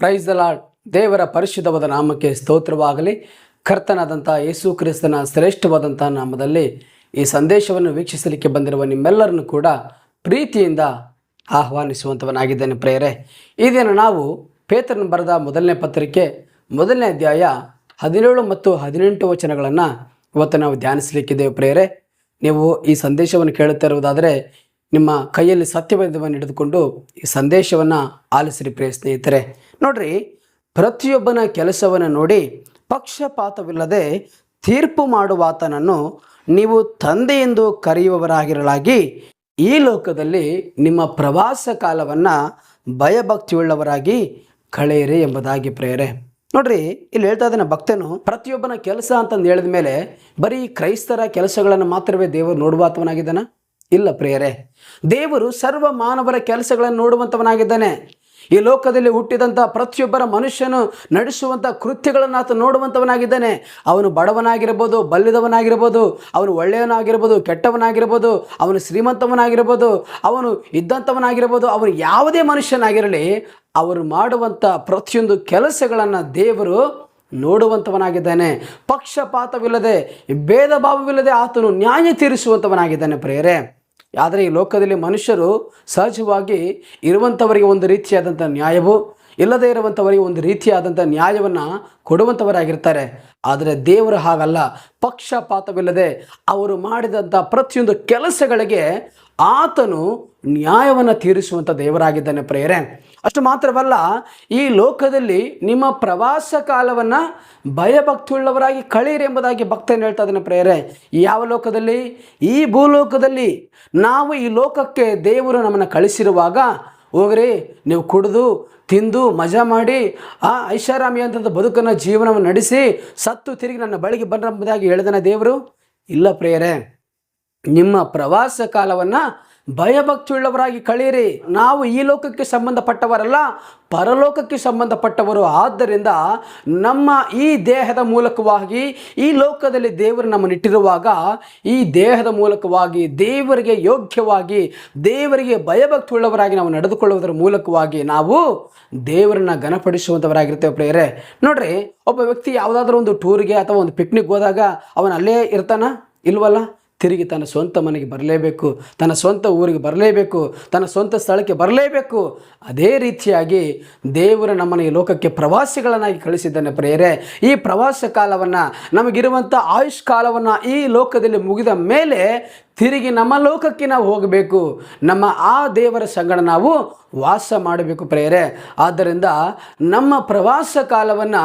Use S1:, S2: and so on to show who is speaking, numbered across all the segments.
S1: Price lord ದೇವರ ಪರಿಶುದ್ಧವಾದ ನಾಮಕ್ಕೆ ಸ್ತೋತ್ರವಾಗಲಿ. ಕರ್ತನಾದಂಥ ಯೇಸು ಕ್ರಿಸ್ತನ ಶ್ರೇಷ್ಠವಾದಂಥ ನಾಮದಲ್ಲಿ ಈ ಸಂದೇಶವನ್ನು ವೀಕ್ಷಿಸಲಿಕ್ಕೆ ಬಂದಿರುವ ನಿಮ್ಮೆಲ್ಲರನ್ನು ಕೂಡ ಪ್ರೀತಿಯಿಂದ ಆಹ್ವಾನಿಸುವಂಥವನಾಗಿದ್ದೇನೆ ಪ್ರೇರೆ ಈ ನಾವು ಪೇತ್ರನ ಬರೆದ ಮೊದಲನೇ ಪತ್ರಿಕೆ, ಮೊದಲನೇ ಅಧ್ಯಾಯ ಹದಿನೇಳು ಮತ್ತು ಹದಿನೆಂಟು ವಚನಗಳನ್ನು ಇವತ್ತು ನಾವು ಧ್ಯಾನಿಸಲಿಕ್ಕಿದ್ದೇವೆ ಪ್ರೇರೆ ನೀವು ಈ ಸಂದೇಶವನ್ನು ಕೇಳುತ್ತಾ ಇರುವುದಾದರೆ ನಿಮ್ಮ ಕೈಯಲ್ಲಿ ಸತ್ಯವೇದವನ್ನು ಹಿಡಿದುಕೊಂಡು ಈ ಸಂದೇಶವನ್ನು ಆಲಿಸಿರಿ ಪ್ರಿಯ ಸ್ನೇಹಿತರೆ. ನೋಡ್ರಿ, ಪ್ರತಿಯೊಬ್ಬನ ಕೆಲಸವನ್ನು ನೋಡಿ ಪಕ್ಷಪಾತವಿಲ್ಲದೆ ತೀರ್ಪು ಮಾಡುವಾತನನ್ನು ನೀವು ತಂದೆ ಎಂದು ಕರೆಯುವವರಾಗಿರಲಾಗಿ ಈ ಲೋಕದಲ್ಲಿ ನಿಮ್ಮ ಪ್ರವಾಸ ಕಾಲವನ್ನು ಭಯಭಕ್ತಿಯುಳ್ಳವರಾಗಿ ಕಳೆಯಿರಿ ಎಂಬುದಾಗಿ ಪ್ರೇರೆ ನೋಡ್ರಿ, ಇಲ್ಲಿ ಹೇಳ್ತಾ ಇದ್ದಾನೆ ಭಕ್ತನು, ಪ್ರತಿಯೊಬ್ಬನ ಕೆಲಸ ಅಂತಂದು ಹೇಳಿದ ಮೇಲೆ ಬರೀ ಕ್ರೈಸ್ತರ ಕೆಲಸಗಳನ್ನು ಮಾತ್ರವೇ ದೇವರು ನೋಡುವಾತವನಾಗಿದ್ದಾನ? ಇಲ್ಲ ಪ್ರಿಯರೇ, ದೇವರು ಸರ್ವ ಮಾನವರ ಕೆಲಸಗಳನ್ನು ನೋಡುವಂಥವನಾಗಿದ್ದಾನೆ ಈ ಲೋಕದಲ್ಲಿ ಹುಟ್ಟಿದಂಥ ಪ್ರತಿಯೊಬ್ಬರ ಮನುಷ್ಯನು ನಡೆಸುವಂಥ ಕೃತ್ಯಗಳನ್ನು ಆತ ನೋಡುವಂಥವನಾಗಿದ್ದಾನೆ ಅವನು ಬಡವನಾಗಿರ್ಬೋದು, ಬಲ್ಲಿದವನಾಗಿರ್ಬೋದು, ಅವನು ಒಳ್ಳೆಯವನಾಗಿರ್ಬೋದು, ಕೆಟ್ಟವನಾಗಿರ್ಬೋದು, ಅವನು ಶ್ರೀಮಂತವನಾಗಿರ್ಬೋದು, ಅವನು ಇದ್ದಂಥವನಾಗಿರ್ಬೋದು ಅವನು ಯಾವುದೇ ಮನುಷ್ಯನಾಗಿರಲಿ, ಅವರು ಮಾಡುವಂಥ ಪ್ರತಿಯೊಂದು ಕೆಲಸಗಳನ್ನು ದೇವರು ನೋಡುವಂಥವನಾಗಿದ್ದಾನೆ ಪಕ್ಷಪಾತವಿಲ್ಲದೆ ಭೇದ ಭಾವವಿಲ್ಲದೆ ಆತನು ನ್ಯಾಯ ತೀರಿಸುವಂಥವನಾಗಿದ್ದಾನೆ ಪ್ರೇಯರೇ. ಆದರೆ ಈ ಲೋಕದಲ್ಲಿ ಮನುಷ್ಯರು ಸಹಜವಾಗಿ ಇರುವಂಥವರಿಗೆ ಒಂದು ರೀತಿಯಾದಂಥ ನ್ಯಾಯವು, ಇಲ್ಲದೇ ಇರುವಂಥವರಿಗೆ ಒಂದು ರೀತಿಯಾದಂಥ ನ್ಯಾಯವನ್ನು ಕೊಡುವಂಥವರಾಗಿರ್ತಾರೆ. ಆದರೆ ದೇವರು ಹಾಗಲ್ಲ. ಪಕ್ಷಪಾತವಿಲ್ಲದೆ ಅವರು ಮಾಡಿದಂಥ ಪ್ರತಿಯೊಂದು ಕೆಲಸಗಳಿಗೆ ಆತನು ನ್ಯಾಯವನ್ನು ತೀರಿಸುವಂಥ ದೇವರಾಗಿದ್ದಾನೆ ಪ್ರೇಯರೆ. ಅಷ್ಟು ಮಾತ್ರವಲ್ಲ, ಈ ಲೋಕದಲ್ಲಿ ನಿಮ್ಮ ಪ್ರವಾಸ ಕಾಲವನ್ನು ಭಯಭಕ್ತಿಯುಳ್ಳವರಾಗಿ ಕಳೀರಿ ಎಂಬುದಾಗಿ ಭಕ್ತನ ಹೇಳ್ತಾ ಇದ್ದಾನೆ ಪ್ರೇಯರೆ. ಯಾವ ಲೋಕದಲ್ಲಿ? ಈ ಭೂಲೋಕದಲ್ಲಿ ನಾವು ಈ ಲೋಕಕ್ಕೆ ದೇವರು ನಮ್ಮನ್ನು ಕಳಿಸಿರುವಾಗ, ಹೋಗ್ರಿ, ನೀವು ಕುಡಿದು, ತಿಂದು, ಮಜಾ ಮಾಡಿ, ಆ ಐಷಾರಾಮಿ ಅಂತಂದ ಬದುಕನ್ನು ಜೀವನವನ್ನು ನಡೆಸಿ, ಸತ್ತು ತಿರುಗಿ ನನ್ನ ಬಳಿಗೆ ಬರಬಹುದಾಗಿ ಹೇಳಿದನ ದೇವರು. ಇಲ್ಲ ಪ್ರೇರೆ ನಿಮ್ಮ ಪ್ರವಾಸ ಕಾಲವನ್ನು ಭಯಭಕ್ತಿಯುಳ್ಳವರಾಗಿ ಕಳೆಯಿರಿ. ನಾವು ಈ ಲೋಕಕ್ಕೆ ಸಂಬಂಧಪಟ್ಟವರಲ್ಲ, ಪರಲೋಕಕ್ಕೆ ಸಂಬಂಧಪಟ್ಟವರು. ಆದ್ದರಿಂದ ನಮ್ಮ ಈ ದೇಹದ ಮೂಲಕವಾಗಿ, ಈ ಲೋಕದಲ್ಲಿ ದೇವರು ನಮ್ಮನ್ನಿಟ್ಟಿರುವಾಗ, ಈ ದೇಹದ ಮೂಲಕವಾಗಿ, ದೇವರಿಗೆ ಯೋಗ್ಯವಾಗಿ, ದೇವರಿಗೆ ಭಯಭಕ್ತಿಯುಳ್ಳವರಾಗಿ ನಾವು ನಡೆದುಕೊಳ್ಳುವುದರ ಮೂಲಕವಾಗಿ ನಾವು ದೇವರನ್ನ ಘನಪಡಿಸುವಂಥವರಾಗಿರ್ತೇವೆ ಪ್ರೇರೆ ನೋಡ್ರಿ, ಒಬ್ಬ ವ್ಯಕ್ತಿ ಯಾವುದಾದ್ರೂ ಒಂದು ಟೂರ್ಗೆ ಅಥವಾ ಒಂದು ಪಿಕ್ನಿಕ್ ಹೋದಾಗ ಅವನು ಅಲ್ಲೇ ಇರ್ತಾನ? ಇಲ್ವಲ್ಲ? ತಿರುಗಿ ತನ್ನ ಸ್ವಂತ ಮನೆಗೆ ಬರಲೇಬೇಕು, ತನ್ನ ಸ್ವಂತ ಊರಿಗೆ ಬರಲೇಬೇಕು, ತನ್ನ ಸ್ವಂತ ಸ್ಥಳಕ್ಕೆ ಬರಲೇಬೇಕು. ಅದೇ ರೀತಿಯಾಗಿ ದೇವರು ನಮ್ಮನ್ನು ಈ ಲೋಕಕ್ಕೆ ಪ್ರವಾಸಿಗಳನ್ನಾಗಿ ಕಳಿಸಿದ್ದಾನೆ ಪ್ರೇರೆ ಈ ಪ್ರವಾಸ ಕಾಲವನ್ನು, ನಮಗಿರುವಂಥ ಆಯುಷ್ ಕಾಲವನ್ನು ಈ ಲೋಕದಲ್ಲಿ ಮುಗಿದ ಮೇಲೆ ತಿರುಗಿ ನಮ್ಮ ಲೋಕಕ್ಕೆ ನಾವು ಹೋಗಬೇಕು. ನಮ್ಮ ಆ ದೇವರ ಸಂಗಡ ನಾವು ವಾಸ ಮಾಡಬೇಕು ಪ್ರೇರೆ ಆದ್ದರಿಂದ ನಮ್ಮ ಪ್ರವಾಸ ಕಾಲವನ್ನು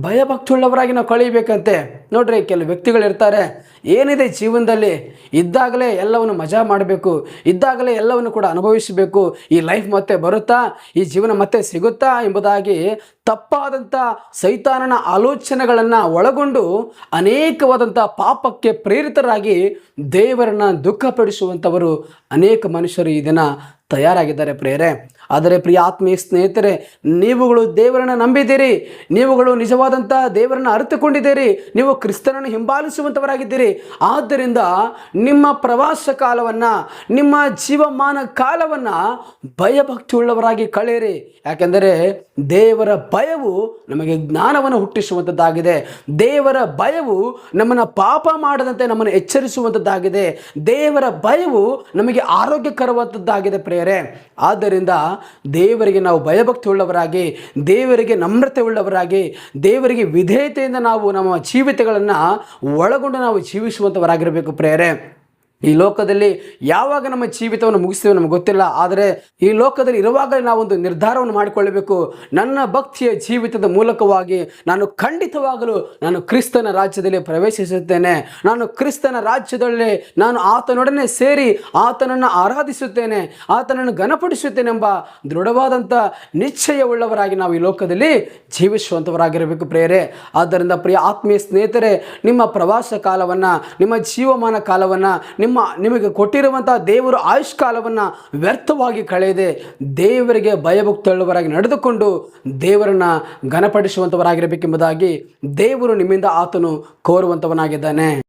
S1: ಭಯಭಕ್ತಿಯುಳ್ಳವರಾಗಿ ನಾವು ಕಳೀಬೇಕಂತೆ ನೋಡ್ರಿ, ಕೆಲವು ವ್ಯಕ್ತಿಗಳಿರ್ತಾರೆ, ಏನಿದೆ ಜೀವನದಲ್ಲಿ? ಇದ್ದಾಗಲೇ ಎಲ್ಲವನ್ನು ಮಜಾ ಮಾಡಬೇಕು. ಇದ್ದಾಗಲೇ ಎಲ್ಲವನ್ನು ಕೂಡ ಅನುಭವಿಸಬೇಕು. ಈ ಲೈಫ್ ಮತ್ತೆ ಬರುತ್ತಾ? ಈ ಜೀವನ ಮತ್ತೆ ಸಿಗುತ್ತಾ? ಎಂಬುದಾಗಿ ತಪ್ಪಾದಂಥ ಸೈತಾನನ ಆಲೋಚನೆಗಳನ್ನು ಒಳಗೊಂಡು ಅನೇಕವಾದಂಥ ಪಾಪಕ್ಕೆ ಪ್ರೇರಿತರಾಗಿ ದೇವರನ್ನು ದುಃಖಪಡಿಸುವಂಥವರು ಅನೇಕ ಮನುಷ್ಯರು ಈ ದಿನ ತಯಾರಾಗಿದ್ದಾರೆ ಪ್ರೇರೆ ಆದರೆ ಪ್ರಿಯ ಆತ್ಮೀಯ ಸ್ನೇಹಿತರೆ, ನೀವುಗಳು ದೇವರನ್ನ ನಂಬಿದ್ದೀರಿ. ನೀವುಗಳು ನಿಜವಾದಂತಹ ದೇವರನ್ನ ಅರಿತುಕೊಂಡಿದ್ದೀರಿ. ನೀವು ಕ್ರಿಸ್ತನನ್ನು ಹಿಂಬಾಲಿಸುವಂಥವರಾಗಿದ್ದೀರಿ ಆದ್ದರಿಂದ ನಿಮ್ಮ ಪ್ರವಾಸ ಕಾಲವನ್ನು, ನಿಮ್ಮ ಜೀವಮಾನ ಕಾಲವನ್ನು ಭಯಭಕ್ತಿಯುಳ್ಳವರಾಗಿ ಕಳೆಯಿರಿ. ಯಾಕೆಂದರೆ ದೇವರ ಭಯವು ನಮಗೆ ಜ್ಞಾನವನ್ನು ಹುಟ್ಟಿಸುವಂಥದ್ದಾಗಿದೆ ದೇವರ ಭಯವು ನಮ್ಮನ್ನು ಪಾಪ ಮಾಡದಂತೆ ನಮ್ಮನ್ನು ಎಚ್ಚರಿಸುವಂಥದ್ದಾಗಿದೆ ದೇವರ ಭಯವು ನಮಗೆ ಆರೋಗ್ಯಕರವಾದದ್ದಾಗಿದೆ ಪ್ರೇಯರೆ, ಆದ್ದರಿಂದ ದೇವರಿಗೆ ನಾವು ಭಯಭಕ್ತಿ ಉಳ್ಳವರಾಗಿ ದೇವರಿಗೆ ನಮ್ರತೆ ಉಳ್ಳವರಾಗಿ ದೇವರಿಗೆ ವಿಧೇಯತೆಯಿಂದ ನಾವು ನಮ್ಮ ಜೀವಿತಗಳನ್ನು ಒಳಗೊಂಡು ನಾವು ಜೀವಿಸುವಂಥವರಾಗಿರಬೇಕು ಪ್ರೇಯರೆ. ಈ ಲೋಕದಲ್ಲಿ ಯಾವಾಗ ನಮ್ಮ ಜೀವಿತವನ್ನು ಮುಗಿಸ್ತೇವೆ ನಮಗೆ ಗೊತ್ತಿಲ್ಲ, ಆದರೆ ಈ ಲೋಕದಲ್ಲಿ ಇರುವಾಗಲೇ ನಾವೊಂದು ನಿರ್ಧಾರವನ್ನು ಮಾಡಿಕೊಳ್ಳಬೇಕು. ನನ್ನ ಭಕ್ತಿಯ ಜೀವಿತದ ಮೂಲಕವಾಗಿ ನಾನು ಖಂಡಿತವಾಗಲು ನಾನು ಕ್ರಿಸ್ತನ ರಾಜ್ಯದಲ್ಲಿ ಪ್ರವೇಶಿಸುತ್ತೇನೆ. ನಾನು ಕ್ರಿಸ್ತನ ರಾಜ್ಯದಲ್ಲಿ ನಾನು ಆತನೊಡನೆ ಸೇರಿ ಆತನನ್ನು ಆರಾಧಿಸುತ್ತೇನೆ, ಆತನನ್ನು ಘನಪಡಿಸುತ್ತೇನೆಂಬ ದೃಢವಾದಂಥ ನಿಶ್ಚಯವುಳ್ಳವರಾಗಿ ನಾವು ಈ ಲೋಕದಲ್ಲಿ ಜೀವಿಸುವಂಥವರಾಗಿರಬೇಕು ಪ್ರೇರೆ ಆದ್ದರಿಂದ ಪ್ರಿಯ ಆತ್ಮೀಯ ಸ್ನೇಹಿತರೆ, ನಿಮ್ಮ ಪ್ರವಾಸ ಕಾಲವನ್ನು, ನಿಮ್ಮ ಜೀವಮಾನ ಕಾಲವನ್ನು ನಿಮ್ಮ, ನಿಮಗೆ ಕೊಟ್ಟಿರುವಂಥ ದೇವರು ಆಯುಷ್ ಕಾಲವನ್ನು ವ್ಯರ್ಥವಾಗಿ ಕಳೆಯದೆ ದೇವರಿಗೆ ಭಯಭಕ್ತಳ್ಳುವರಾಗಿ ನಡೆದುಕೊಂಡು ದೇವರನ್ನು ಘನಪಡಿಸುವಂಥವರಾಗಿರಬೇಕೆಂಬುದಾಗಿ ದೇವರು ನಿಮ್ಮಿಂದ ಆತನು ಕೋರುವಂಥವನಾಗಿದ್ದಾನೆ